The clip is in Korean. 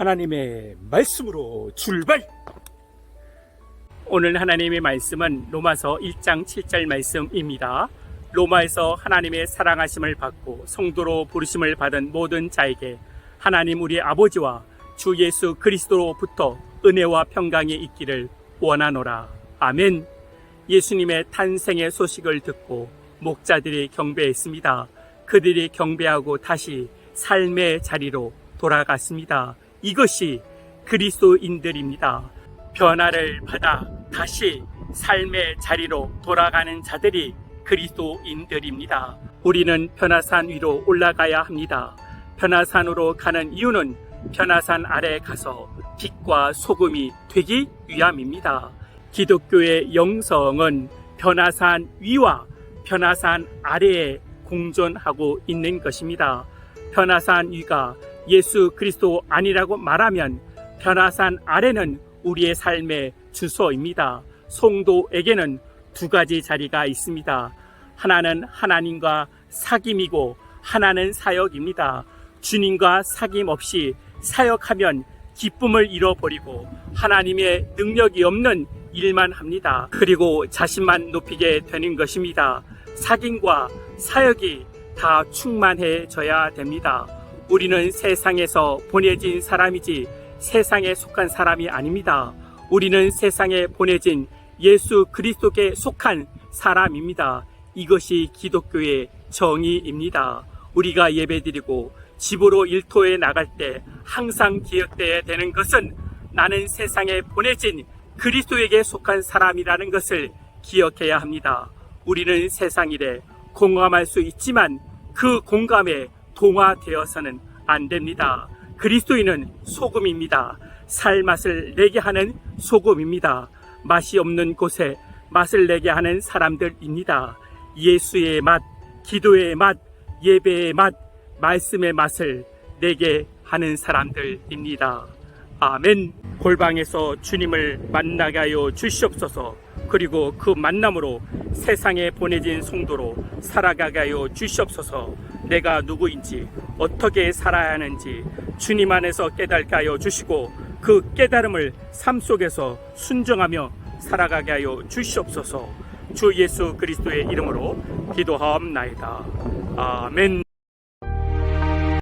하나님의 말씀으로 출발! 오늘 하나님의 말씀은 로마서 1장 7절 말씀입니다. 로마에서 하나님의 사랑하심을 받고 성도로 부르심을 받은 모든 자에게 하나님 우리 아버지와 주 예수 그리스도로부터 은혜와 평강이 있기를 원하노라. 아멘. 예수님의 탄생의 소식을 듣고 목자들이 경배했습니다. 그들이 경배하고 다시 삶의 자리로 돌아갔습니다. 이것이 그리스도인들입니다. 변화를 받아 다시 삶의 자리로 돌아가는 자들이 그리스도인들입니다. 우리는 변화산 위로 올라가야 합니다. 변화산으로 가는 이유는 변화산 아래 가서 빛과 소금이 되기 위함입니다. 기독교의 영성은 변화산 위와 변화산 아래에 공존하고 있는 것입니다. 변화산 위가 예수 그리스도 아니라고 말하면 변화산 아래는 우리의 삶의 주소입니다. 성도에게는 두 가지 자리가 있습니다. 하나는 하나님과 사귐이고 하나는 사역입니다. 주님과 사귐 없이 사역하면 기쁨을 잃어버리고 하나님의 능력이 없는 일만 합니다. 그리고 자신만 높이게 되는 것입니다. 사귐과 사역이 다 충만해져야 됩니다. 우리는 세상에서 보내진 사람이지 세상에 속한 사람이 아닙니다. 우리는 세상에 보내진 예수 그리스도께 속한 사람입니다. 이것이 기독교의 정의입니다. 우리가 예배드리고 집으로 일터에 나갈 때 항상 기억돼야 되는 것은 나는 세상에 보내진 그리스도에게 속한 사람이라는 것을 기억해야 합니다. 우리는 세상 일에 공감할 수 있지만 그 공감에 동화되어서는 안 됩니다. 그리스도인은 소금입니다. 살 맛을 내게 하는 소금입니다. 맛이 없는 곳에 맛을 내게 하는 사람들입니다. 예수의 맛, 기도의 맛, 예배의 맛, 말씀의 맛을 내게 하는 사람들입니다. 아멘. 골방에서 주님을 하여 주시옵소서. 그리고 그 만남으로 세상에 보내진 성도로 살아가게 하여 주시옵소서. 내가 누구인지 어떻게 살아야 하는지 주님 안에서 깨닫게 하여 주시고 그 깨달음을 삶 속에서 순종하며 살아가게 하여 주시옵소서. 주 예수 그리스도의 이름으로 기도하옵나이다. 아멘.